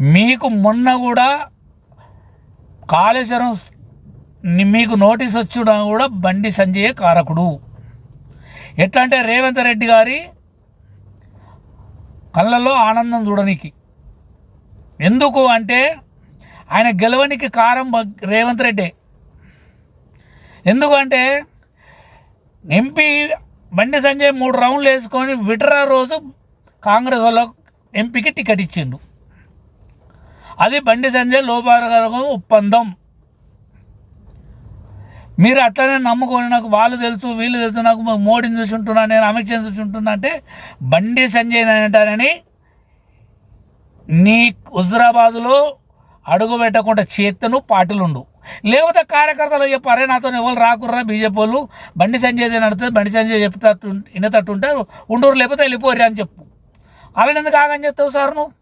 మీకు మొన్న కూడా కాళేశ్వరం మీకు నోటీస్ వచ్చినా కూడా బండి సంజయ్ కారకుడు. ఎట్లా అంటే రేవంత్ రెడ్డి గారి కళ్ళల్లో ఆనందం చూడనికి. ఎందుకు అంటే ఆయన గెలవనికి కారం బ- రేవంత్ రెడ్డి. ఎందుకంటే ఎంపీ బండి సంజయ్ మూడు రౌండ్లు వేసుకొని విటరా రోజు కాంగ్రెస్ వాళ్ళ ఎంపీకి టికెట్ ఇచ్చిండు. అది బండి సంజయ్ లోపారకం ఒప్పందం. మీరు అట్లనే నమ్ముకొని నాకు వాళ్ళు తెలుసు వీళ్ళు తెలుసు నాకు మోడీని చూసి ఉంటున్నా నేను అమిత్ షాని చూసి ఉంటున్నా అంటే బండి సంజయ్ అంటారని నీ హుజరాబాదులో అడుగు పెట్టకుండా చేత్తను పార్టీలుండు లేకపోతే కార్యకర్తలు చెప్పారే నాతో ఎవరు రాకుర్రా బీజేపీ వాళ్ళు? బండి సంజయ్ నడుతుంది బండి సంజయ్ చెప్తా వినతట్టు ఉంటే ఉండూరు లేకపోతే వెళ్ళిపోరు అని చెప్పు. అలాని ఎందుకు ఆగని చెప్తావు సార్ నువ్వు?